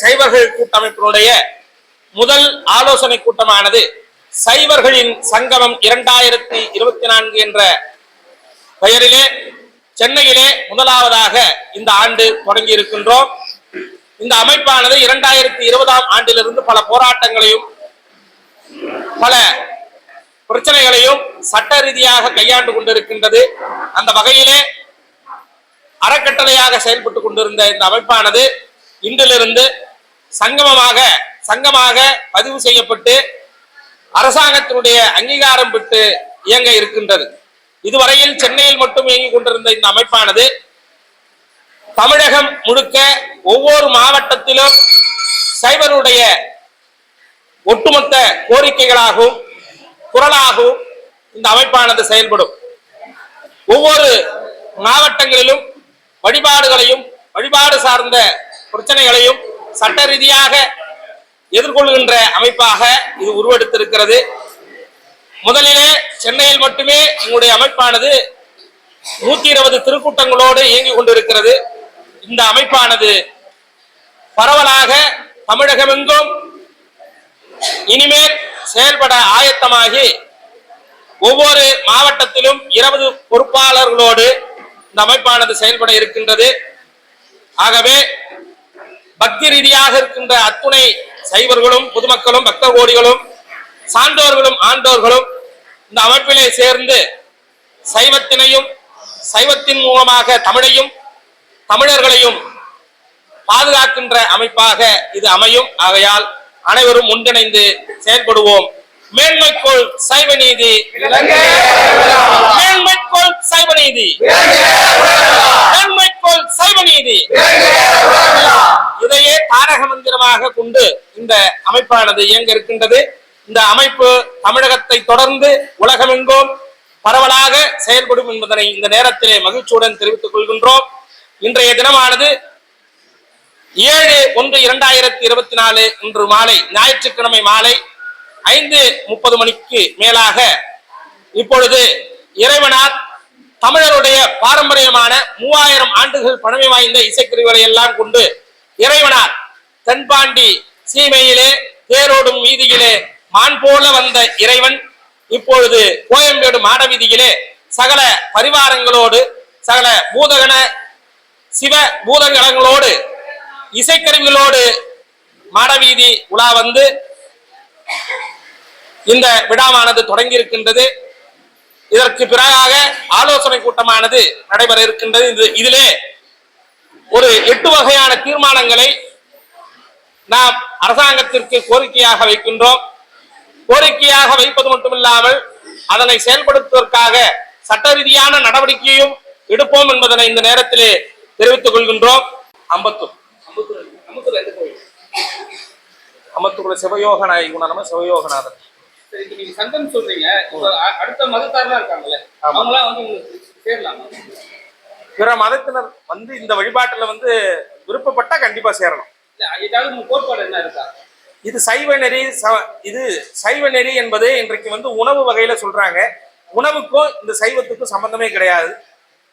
சைவர்கள் கூட்டமைப்பினுடைய முதல் ஆலோசனை கூட்டமானது சைவர்களின் சங்கமம் இரண்டாயிரத்தி இருபத்தி நான்கு என்ற பெயரிலே சென்னையிலே முதலாவதாக இந்த ஆண்டு தொடங்கி இருக்கின்றோம் இந்த அமைப்பானது இரண்டாயிரத்தி இருபதாம் ஆண்டிலிருந்து பல போராட்டங்களையும் பல பிரச்சனைகளையும் சட்ட ரீதியாக கையாண்டு கொண்டிருக்கின்றது. அந்த வகையிலே அறக்கட்டளையாக செயல்பட்டு கொண்டிருந்த இந்த அமைப்பானது இன்றிலிருந்து சங்கமமாக சங்கமாக பதிவு செய்யப்பட்டு அரசாங்கத்தினுடைய அங்கீகாரம் பெற்று இயங்க இருக்கின்றது. இதுவரையில் சென்னையில் மட்டும் இயங்கிக் கொண்டிருந்த இந்த அமைப்பானது தமிழகம் முழுக்க ஒவ்வொரு மாவட்டத்திலும் சைபருடைய ஒட்டுமொத்த கோரிக்கைகளாகவும் குரலாகவும் இந்த அமைப்பானது செயல்படும். ஒவ்வொரு மாவட்டங்களிலும் வழிபாடுகளையும் வழிபாடு சார்ந்த பிரச்சனைகளையும் சட்ட ரீதியாக எதிர்கொள்கின்ற அமைப்பாக இது உருவெடுத்திருக்கிறது. முதலிலே சென்னையில் மட்டுமே எங்களுடைய அமைப்பானது நூத்தி இருபது திருக்கூட்டங்களோடு இயங்கிக் கொண்டிருக்கிறது. இந்த அமைப்பானது பரவலாக தமிழகமெங்கும் இனிமேல் செயல்பட ஆயத்தமாகி ஒவ்வொரு மாவட்டத்திலும் இருபது பொறுப்பாளர்களோடு இந்த அமைப்பானது செயல்பட இருக்கின்றது. ஆகவே பக்தி ரீதியாக இருக்கின்ற அத்துணை சைவர்களும் பொதுமக்களும் பக்த கோடிகளும் சான்றோர்களும் ஆண்டோர்களும் இந்த அமைப்பிலே சேர்ந்து சைவத்தினையும் சைவத்தின் மூலமாக தமிழையும் தமிழர்களையும் பாதுகாக்கின்ற அமைப்பாக இது அமையும். ஆகையால் அனைவரும் ஒன்றிணைந்து செயல்படுவோம். மேன்மைக்கோள் சைவ நீதி. மேன்மைக்கோள் சைவ நீதி. மேன்மைக்கோள் சைவ நீதி. தாரக மந்திரமாக கொண்டு இந்த அமைப்பானது இயங்க இருக்கின்றது. இந்த அமைப்பு தமிழகத்தை தொடர்ந்து உலகமெங்கும் பரவலாக செயல்படும் என்பதனை இந்த நேரத்திலே மகிழ்ச்சியுடன் தெரிவித்துக் கொள்கின்றோம். இன்றைய தினமானது ஏழு ஒன்று இரண்டாயிரத்தி இருபத்தி நாலு இன்று மாலை ஞாயிற்றுக்கிழமை மாலை ஐந்து முப்பது மணிக்கு மேலாக இப்பொழுது இறைவனார் தமிழருடைய பாரம்பரியமான மூவாயிரம் ஆண்டுகள் பழமை வாய்ந்த இசைக்கருவிகளை எல்லாம் கொண்டு இறைவனார் தென்பாண்டி சீமையிலே தேரோடும் வீதியிலே மான் போல வந்த இறைவன் இப்பொழுது கோயம்பேடு மாட வீதியிலே சகல பரிவாரங்களோடு சகல பூதகண சிவ பூதகணங்களோடு இசைக்கருவிகளோடு மாடவீதி உலா வந்து இந்த விழாவானது தொடங்கி இருக்கின்றது இதற்கு பிறகாக ஆலோசனை கூட்டமானது நடைபெற இருக்கின்றது. இது இதிலே ஒரு எட்டு வகையான தீர்மானங்களை நாம் அரசாங்கத்திற்கு கோரிக்கையாக வைக்கின்றோம். கோரிக்கையாக வைப்பது மட்டுமில்லாமல் அதனை செயல்படுத்துவதற்காக சட்ட ரீதியான நடவடிக்கையும் எடுப்போம் என்பதனை இந்த நேரத்திலே தெரிவித்துக் கொள்கின்றோம். அம்பத்தூர். அம்பத்தூர் எந்த கோயில்? அம்பத்தூர்ல சிவயோக நாயகுணான சிவயோகநாதன். நீங்க சங்கம் சொல்றீங்க. அடுத்த மதத்தாரெல்லாம் இருக்காங்கல்ல. அவங்களாம் வந்து சேரலாமா? பிற மதத்தினர் வந்து இந்த வழிபாட்டுல வந்து விருப்பப்பட்டா கண்டிப்பா சேரணும். ஏதாவது கோட்பாடு என்ன இருக்கா? இது சைவ நெறி ச- இது சைவ நெறி என்பது இன்றைக்கு வந்து உணவு வகையில சொல்றாங்க. உணவுக்கும் இந்த சைவத்துக்கும் சம்பந்தமே கிடையாது.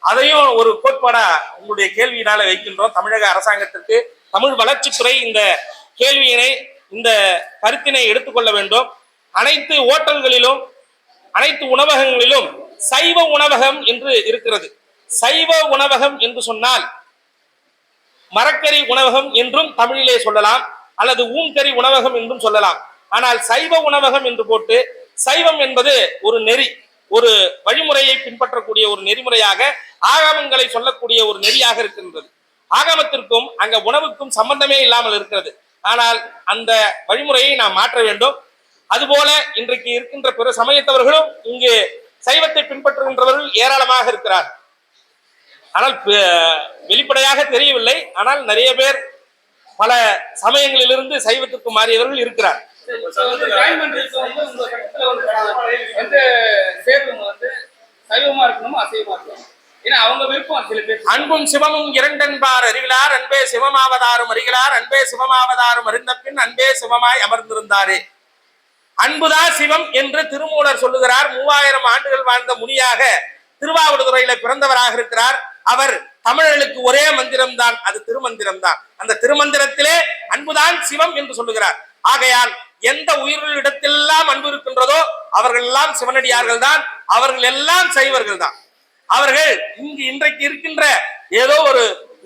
அதையும் ஒரு கோட்பாடா உங்களுடைய கேள்வியினால வைக்கின்றோம். தமிழக அரசாங்கத்திற்கு தமிழ் வளர்ச்சித்துறை இந்த கேள்வியினை இந்த கருத்தினை எடுத்துக்கொள்ள வேண்டும். அனைத்து ஓட்டல்களிலும் அனைத்து உணவகங்களிலும் சைவ உணவகம் என்று இருக்கிறது. சைவ உணவகம் என்று சொன்னால் மரக்கறி உணவகம் என்றும் தமிழிலே சொல்லலாம் அல்லது ஊன்கறி உணவகம் என்றும் சொல்லலாம். ஆனால் சைவ உணவகம் என்று போட்டு சைவம் என்பது ஒரு நெறி ஒரு வழிமுறையை பின்பற்றக்கூடிய ஒரு நெறிமுறையாக ஆகமங்களை சொல்லக்கூடிய ஒரு நெறியாக இருக்கின்றது. ஆகமத்திற்கும் அங்க உணவுக்கும் சம்பந்தமே இல்லாமல் இருக்கிறது. ஆனால் அந்த வழிமுறையை நாம் மாற்ற வேண்டும். அதுபோல இன்றைக்கு இருக்கின்ற பிற சமயத்தவர்களும் இங்கு சைவத்தை பின்பற்றுகின்றவர்கள் ஏராளமாக இருக்கிறார் ஆனால் வெளிப்படையாக தெரியவில்லை. ஆனால் நிறைய பேர் பல சமயங்களிலிருந்து சைவத்துக்கு மாறியவர்கள் இருக்கிறார். அன்பும் சிவமும் இரண்டென்பார் அறிவிலார் அன்பே சிவமாவதாரும் அறிகிறார். அன்பே சிவமாவதாரும் அறிந்த பின் அன்பே சிவமாய் அமர்ந்திருந்தாரே. அன்புதா சிவம் என்று திருமூலர் சொல்லுகிறார். மூவாயிரம் ஆண்டுகள் வாழ்ந்த முனியாக திருவாவடுதுறையில பிறந்தவராக இருக்கிறார். அவர் தமிழர்களுக்கு ஒரே மந்திரம் தான் அது திருமந்திரம் தான் அந்த திருமந்திரத்திலே அன்புதான் சிவம் என்று சொல்லுகிறார். ஆகையால் எந்த உயிர்களிடத்தெல்லாம் அன்பு இருக்கின்றதோ அவர்கள் எல்லாம் சிவனடியார்கள் தான் அவர்கள் எல்லாம் சைவர்கள் தான் அவர்கள் இங்கு இன்றைக்கு இருக்கின்ற ஏதோ ஒரு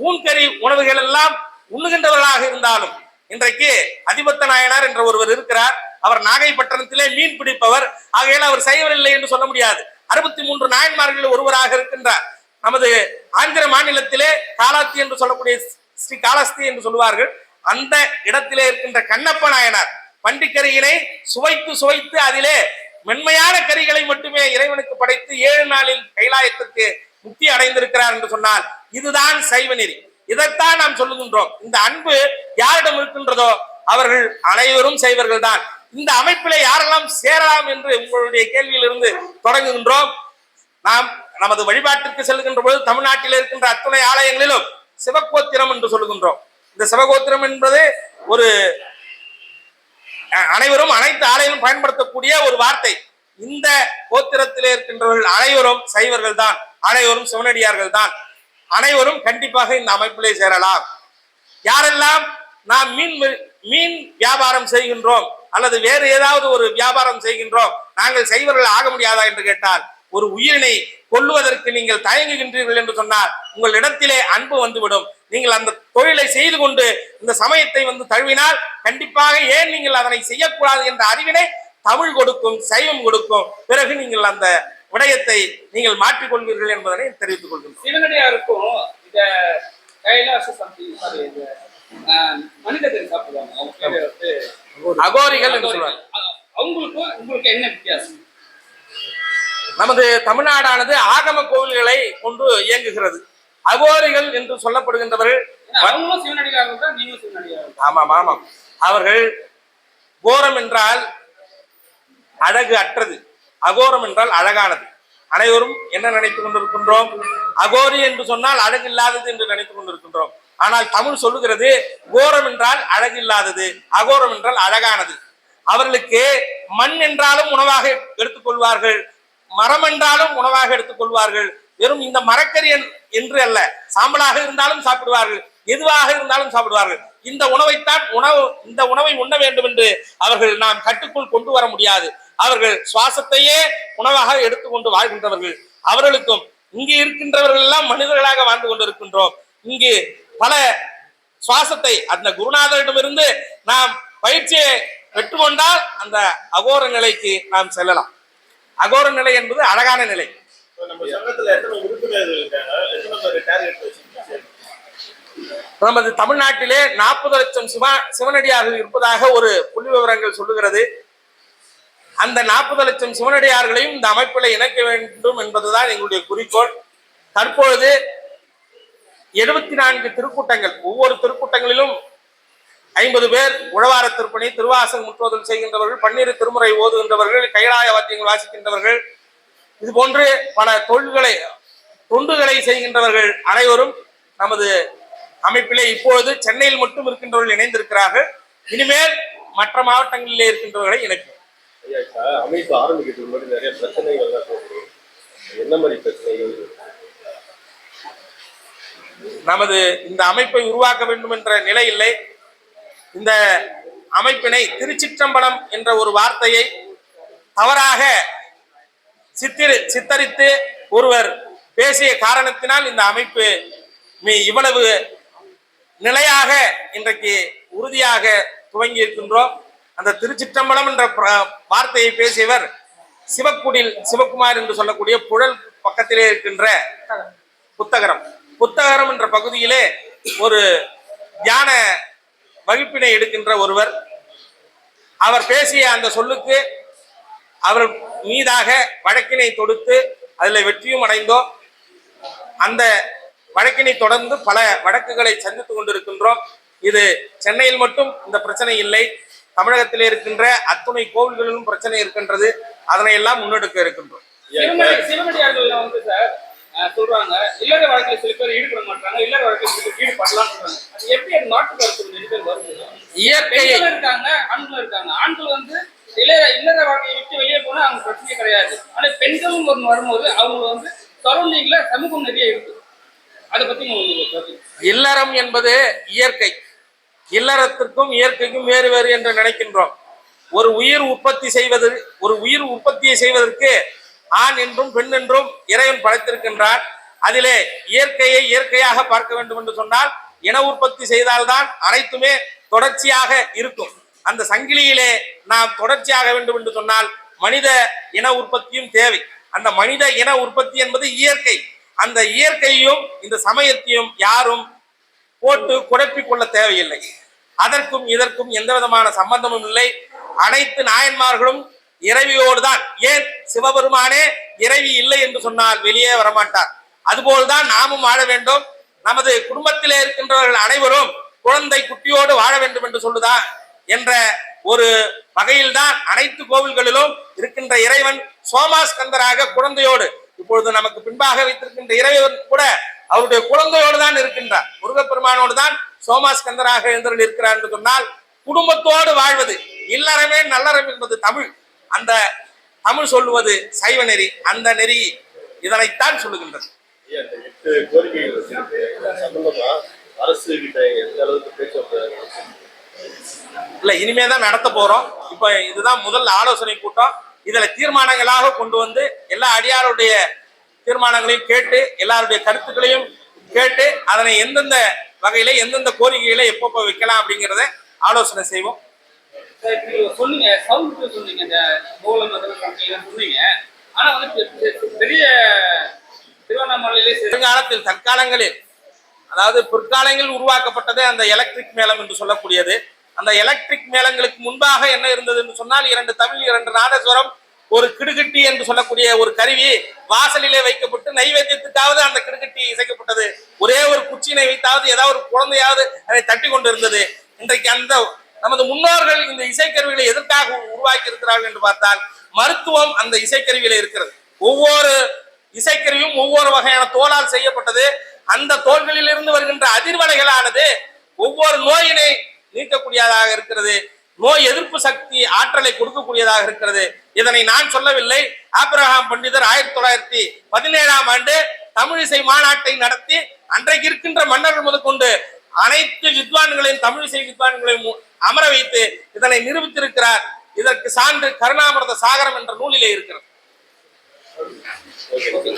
ஊன்கறி உணவுகள் எல்லாம் உண்ணுகின்றவர்களாக இருந்தாலும் இன்றைக்கு அதிபத்த நாயனார் என்ற ஒருவர் இருக்கிறார். அவர் நாகைப்பட்டினத்திலே மீன் பிடிப்பவர். ஆகையால் அவர் சைவர் இல்லை என்று சொல்ல முடியாது. அறுபத்தி மூன்று நாயன்மார்கள் ஒருவராக இருக்கின்றார். நமது ஆந்திர மாநிலத்திலே காலாத்தி என்று சொல்லக்கூடிய ஸ்ரீ காலஸ்தி என்று சொல்லுவார்கள். அந்த இடத்திலே இருக்கின்ற கண்ணப்ப நாயனார் பண்டிக்கரியினை சுவைத்து சுவைத்து அதிலே மென்மையான கரிகளை மட்டுமே இறைவனுக்கு படைத்து ஏழு நாளில் கைலாயத்திற்கு முக்தி அடைந்திருக்கிறார் என்று சொன்னால் இதுதான் சைவ நெறி. இதைத்தான் நாம் சொல்லுகின்றோம். இந்த அன்பு யாரிடம் இருக்கின்றதோ அவர்கள் அனைவரும் செய்வர்கள் தான். இந்த அமைப்பிலே யாரெல்லாம் சேரலாம் என்று உங்களுடைய கேள்வியிலிருந்து தொடங்குகின்றோம். நாம் நமது வழிபாட்டிற்கு செல்கின்ற பொழுது தமிழ்நாட்டில் இருக்கின்ற அத்துணை ஆலயங்களிலும் சிவகோத்திரம் என்று சொல்லுகின்றோம். இந்த சிவகோத்திரம் என்பது ஒரு அனைவரும் அனைத்து ஆலயங்களும் பயன்படுத்தக்கூடிய ஒரு வார்த்தை. இந்த கோத்திரத்திலே இருக்கின்றவர்கள் அனைவரும் சைவர்கள் தான் அனைவரும் சிவனடியார்கள் தான். அனைவரும் கண்டிப்பாக இந்த அமைப்பிலே சேரலாம். யாரெல்லாம் நாம் மீன் மீன் வியாபாரம் செய்கின்றோம் அல்லது வேறு ஏதாவது ஒரு வியாபாரம் செய்கின்றோம் நாங்கள் செய்வர்கள் ஆக முடியாதா என்று கேட்டால் ஒரு உயிரினை கொல்லுவதற்கு நீங்கள் தயங்குகின்றீர்கள் என்று சொன்னால் உங்கள் இடத்திலே அன்பு வந்துவிடும். நீங்கள் அந்த தொழிலை செய்து கொண்டு இந்த சமயத்தை வந்து தழுவினால் கண்டிப்பாக ஏன் நீங்கள் அதனை செய்யக்கூடாது என்ற அறிவினை தமிழ் கொடுக்கும் சைவம் கொடுக்கும். பிறகு நீங்கள் அந்த விடயத்தை நீங்கள் மாற்றிக்கொள்வீர்கள் என்பதனை தெரிவித்துக் கொள்கின்றோம். சிவனடியாருக்கும் இந்த கைலாச ஆஹ், மனிதர்கள் சாப்பிடுவாங்க. அகோரிகள் என்று சொல்வார் அ- அவங்களுக்கும் உங்களுக்கு என்ன வித்தியாசம்? நமது தமிழ்நாடானது ஆகம கோவில்களை கொண்டு இயங்குகிறது. அகோரிகள் என்று சொல்லப்படுகின்றவர்கள் ஆமாம் ஆமாம். அவர்கள் கோரம் என்றால் அழகு அற்றது. அகோரம் என்றால் அழகானது. அனைவரும் என்ன நினைத்துக் கொண்டிருக்கின்றோம்? அகோரி என்று சொன்னால் அழகு இல்லாதது என்று நினைத்துக் கொண்டிருக்கின்றோம். ஆனால் தமிழ் சொல்லுகிறது கோரம் என்றால் அழகு இல்லாதது அகோரம் என்றால் அழகானது. அவர்களுக்கு மண் என்றாலும் உணவாக எடுத்துக்கொள்வார்கள் மரம் என்றாலும் உணவாக எடுத்துக்கொள்வார்கள் வெறும் இந்த மரக்கறி என்று அல்ல. சாம்பலாக இருந்தாலும் சாப்பிடுவார்கள். எதுவாக இருந்தாலும் சாப்பிடுவார்கள். இந்த உணவைத்தான் உணவு இந்த உணவை உண்ண வேண்டும் என்று அவர்கள் நாம் கட்டுக்குள் கொண்டு வர முடியாது. அவர்கள் சுவாசத்தையே உணவாக எடுத்துக்கொண்டு வாழ்கின்றவர்கள். அவர்களுக்கும் இங்கு இருக்கின்றவர்கள் எல்லாம் மனிதர்களாக வாழ்ந்து கொண்டிருக்கின்றோம். இங்கு பல சுவாசத்தை அந்த குருநாதரிடமிருந்து நாம் பயிற்சியை பெற்றுக்கொண்டால் அந்த அகோர நிலைக்கு நாம் செல்லலாம். அகோர நிலை என்பது அழகான நிலை. நமது தமிழ்நாட்டிலே நாற்பது லட்சம் சிவா சிவனடியார்கள் இருப்பதாக ஒரு புள்ளி விவரங்கள் சொல்லுகிறது. அந்த நாற்பது லட்சம் சிவனடியார்களையும் இந்த அமைப்பில் இணைக்க வேண்டும் என்பதுதான் எங்களுடைய குறிக்கோள். தற்பொழுது எழுபத்தி நான்கு திருக்கூட்டங்கள் ஒவ்வொரு திருக்கூட்டங்களிலும் ஐம்பது பேர் உழவார திருப்பணி திருவாசகம் முற்றுவதல் செய்கின்றவர்கள் பன்னிரு திருமுறை ஓதுகின்றவர்கள் கைலாய வாத்தியங்கள் வாசிக்கின்றவர்கள். இது போன்று பல தொழில்களை தொண்டுகளை செய்கின்றவர்கள் அனைவரும் நமது அமைப்பிலே இப்பொழுது சென்னையில் மட்டும் இருக்கின்றவர்கள் இணைந்திருக்கிறார்கள். இனிமேல் மற்ற மாவட்டங்களிலே இருக்கின்றவர்களை இணைப்போம். ஐயா இப்ப அமைப்பு ஆரம்பிக்கிறதுக்கு முன்னாடி நிறைய பிரச்சனைகள் எல்லாம் போகுது. என்ன மாதிரி பிரச்சனைகள்? நமது இந்த அமைப்பை உருவாக்க வேண்டும் என்ற நிலை இல்லை. இந்த அமைப்பினை திருச்சிற்றம்பலம் என்ற ஒரு வார்த்தையை தவறாக சித்திரி சித்தரித்து ஒருவர் பேசிய காரணத்தினால் இந்த அமைப்பு இவ்வளவு நிலையாக இன்றைக்கு உறுதியாக துவங்கி இருக்கின்றோம். அந்த திருச்சிற்றம்பலம் என்ற வார்த்தையை பேசியவர் சிவக்குடில் சிவகுமார் என்று சொல்லக்கூடிய புழல் பக்கத்திலே இருக்கின்ற புத்தகரம். புத்தகரம் என்ற பகுதியிலே ஒரு தியான வகுப்பினை எடுக்கின்ற ஒருவர் அவர் பேசிய அந்த சொல்லுக்கு அவர் மீதாக வழக்கினை தொடுத்து அதில் வெற்றியும் அடைந்தோம். அந்த வழக்கினை தொடர்ந்து பல வழக்குகளை சந்தித்து கொண்டிருக்கின்றோம். இது சென்னையில் மட்டும் இந்த பிரச்சனை இல்லை. தமிழகத்தில் இருக்கின்ற அத்துணை கோவில்களிலும் பிரச்சனை இருக்கின்றது. அதனை எல்லாம் முன்னெடுக்க இருக்கின்றோம். வந்து சார் சொல்றாங்க இல்லற வழக்கில் சில பேர் ஈடுபட மாட்டாங்க இல்லற வழக்கில் ஈடுபடலாம் சொல்றாங்க. எப்படி மாற்று கருத்து ரெண்டு பேர் பெண்களும் இருக்காங்க ஆண்களும் இருக்காங்க. ஆண்கள் வந்து இல்லற இல்லற வாழ்க்கையை விட்டு வெளியே போனா அவங்க பிரச்சனையே கிடையாது. ஆனா பெண்களும் ஒன்று வரும்போது அவங்க வந்து சரௌண்டிங்ல சமூகம் நிறைய இருக்கு. அதை பத்தி இல்லறம் என்பது இயற்கை. இல்லறத்திற்கும் இயற்கைக்கும் வேறு வேறு என்று நினைக்கின்றோம். ஒரு உயிர் உற்பத்தி செய்வது ஒரு உயிர் உற்பத்தியை செய்வதற்கு ஆண் என்றும் பெண் என்றும் இறைவன் படைத்திருக்கின்றான் அதிலே இயற்கையை இயற்கையாக பார்க்க வேண்டும் என்று சொன்னால் இன உற்பத்தி செய்தால்தான் அனைத்துமே தொடர்ச்சியாக இருக்கும். அந்த சங்கிலியிலே நாம் தொடர்ச்சியாக வேண்டும் என்று சொன்னால் மனித இன உற்பத்தியும் தேவை. அந்த மனித இன உற்பத்தி என்பது இயற்கை. அந்த இயற்கையும் இந்த சமயத்தையும் யாரும் போட்டு குழப்பிக் கொள்ள தேவையில்லை. அதற்கும் இதற்கும் எந்த விதமான சம்பந்தமும் இல்லை. அனைத்து நாயன்மார்களும் இறைவியோடு தான். ஏன்? சிவபெருமானே இறைவி இல்லை என்று சொன்னால் வெளியே வரமாட்டார். அதுபோல்தான் நாமும் வாழ வேண்டும். நமது குடும்பத்திலே இருக்கின்றவர்கள் அனைவரும் குழந்தை குட்டியோடு வாழ வேண்டும் என்று சொல்லுதா என்ற ஒரு வகையில்தான் அனைத்து கோவில்களிலும் இருக்கின்ற இறைவன் சோமாஸ்கந்தராக குழந்தையோடு இப்பொழுது நமக்கு பின்பாக வைத்திருக்கின்ற இறைவன் கூட அவருடைய குழந்தையோடு தான் இருக்கின்றார். முருகப்பெருமானோடு தான் சோமாஸ்கந்தராக எழுந்தருள் இருக்கிறார் என்று சொன்னால் குடும்பத்தோடு வாழ்வது இல்லறமே நல்லறம் என்பது தமிழ். அந்த தமிழ் சொல்லுவது சைவ நெறி அந்த நெறி இதனைத்தான் சொல்லுகின்றது. எட்டு கோரிக்கைகள் வச்சிருக்கு சம்பந்தமா அரசு கிட்ட எந்த அளவுக்கு பேச்சுவார்த்தை? இல்ல இனிமே தான் நடத்த போறோம். இப்ப இதுதான் முதல் ஆலோசனை கூட்டம். இதுல தீர்மானங்களாக கொண்டு வந்து எல்லா அடியாருடைய தீர்மானங்களையும் கேட்டு எல்லாருடைய கருத்துக்களையும் கேட்டு அதனை எந்தெந்த வகையில எந்தெந்த கோரிக்கைகளை எப்பப்போ வைக்கலாம் அப்படிங்கிறத ஆலோசனை செய்வோம். சொன்னீங்க சவுண்ட் சொன்னீங்க இந்த சொன்னீங்க. ஆனா வந்து பெரிய திருவண்ணாமலையிலே தற்காலங்களில் அதாவது பிற்காலங்களில் உருவாக்கப்பட்டது அந்த எலக்ட்ரிக் மேளம் என்று சொல்லக்கூடியது. அந்த எலக்ட்ரிக் மேளங்களுக்கு முன்பாக என்ன இருந்தது என்று சொன்னால் இரண்டு தமிழ் இரண்டு நாதஸ்வரம் ஒரு கிடுகிட்டி என்று சொல்லக்கூடிய ஒரு கருவி வாசலிலே வைக்கப்பட்டு நைவேத்தியத்துக்காவது அந்த கிடுகிட்டி இசைக்கப்பட்டது. ஒரே ஒரு குச்சினை வைத்தாவது ஏதாவது ஒரு குழந்தையாவது அதை தட்டி கொண்டு இருந்தது இன்றைக்கு அந்த நமது முன்னோர்கள் இந்த இசைக்கருவிகளை எதற்காக உருவாக்கி இருக்கிறார்கள் என்று பார்த்தால் மருத்துவம் அந்த இசைக்கருவியில இருக்கிறது. ஒவ்வொரு இசைக்கருவியும் ஒவ்வொரு வகையான தோலால் செய்யப்பட்டது. அந்த தோள்களிலிருந்து வருகின்ற அதிர்வலைகளானது ஒவ்வொரு நோயினை நீக்கக்கூடியதாக இருக்கிறது. நோய் எதிர்ப்பு சக்தி ஆற்றலை கொடுக்கக்கூடியதாக இருக்கிறது. இதனை நான் சொல்லவில்லை. ஆப்ரஹாம் பண்டிதர் ஆயிரத்தி தொள்ளாயிரத்தி பதினேழாம் ஆண்டு தமிழிசை மாநாட்டை நடத்தி அன்றைக்கு இருக்கின்ற மன்னர்கள் முதற்கொண்டு அனைத்து வித்வான்களையும் தமிழிசை வித்வான்களையும் அமர வைத்து இதனை நிரூபித்திருக்கிறார். இதற்கு சான்று கருணாமிரத சாகரம் என்ற நூலிலே இருக்கிறது. Okay. Okay.